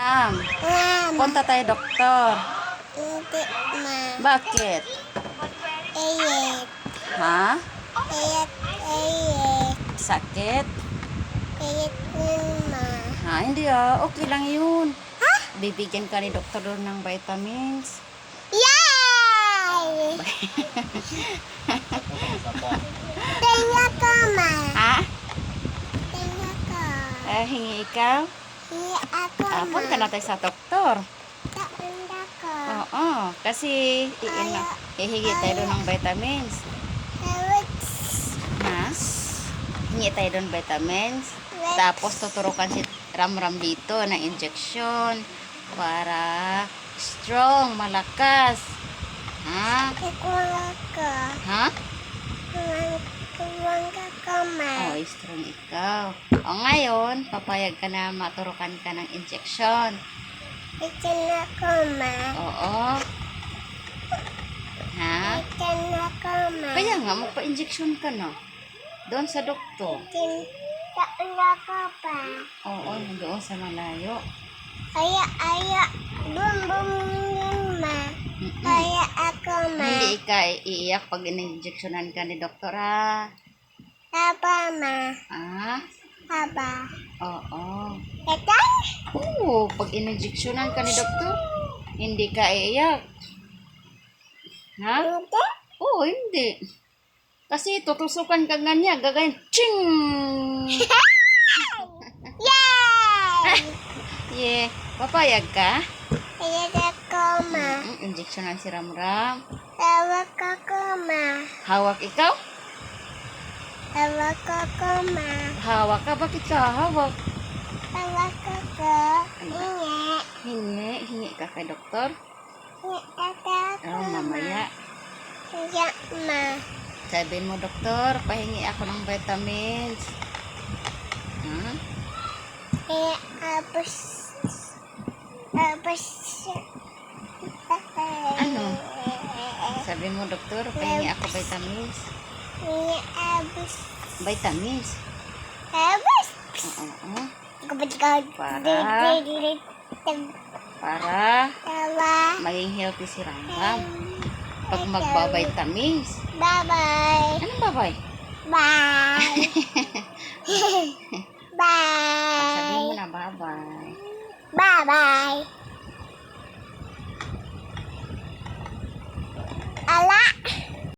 Ang, Ma'am, punta tayo doktor. hindi ma. Bakit? Ayet, Ha? ayet, ayet. Sakit? Ayet nun ma. Ha, hindi ah. Okay lang yun. Ha? Bibigyan ka ni doktor doon ng vitamins. Yay! Tingnan ko ma. Ha? Tingnan ko. Eh, hingi ikaw? Ma. punta na tayo sa doktor. Oo, kasi iina, hihingi tayo doon ng vitamins. Ha? Hingi tayo doon vitamins. Tapos tuturukan si Ramram dito ng injection para strong, malakas. Ha? Ko. Ha? Oh, strong ikaw. O ngayon, papayag ka na maturukan ka ng injection. Tingnan ko ma. Oo. Ha? Tingnan ko ma. Kaya nga, magpa-injection ka na. Doon sa doktor. Tingnan ko pa. Oo, doon sa malayo. Kaya, aya, bum bum yun ma. Mm-mm. Kaya ako ma. Hindi ka iiyak pag in-injectionan ka ni doktor, ha? Ma. Ah? Haba. Oo. Ito? Oo, pag in-injectionan ka ni doktor, hindi ka iiyak. Ha? Hindi? Oo, hindi. Kasi tutusukan ka nga niya, gagayin, ching! Yay! Yeah, papayag ka? Kaya ako ma. Mm, injectionan si Ramram. Hawak ako ma. Hawak ikaw? Hawak ako ma. Hawak ka? Bakit ka hawak? Hawak ako. Inge. Hingi, hingi ka kay doktor. Inge ako Oh, mamaya. Kaya ma. Sabihin mo, doktor, pahingi ako ng vitamins. Ha? Kaya abos. Abos. Ano? Sabihin mo, doktor, pahingi ako vitamins. Abos. Vitamins? Abos. Oo, oo. Kapag ikaw. Para? Para maging healthy si Ramram. Pag magba-vitamins. Bye-bye. Anong babay? Bye. Sabihin mo Bye. na bye-bye. Bye-bye.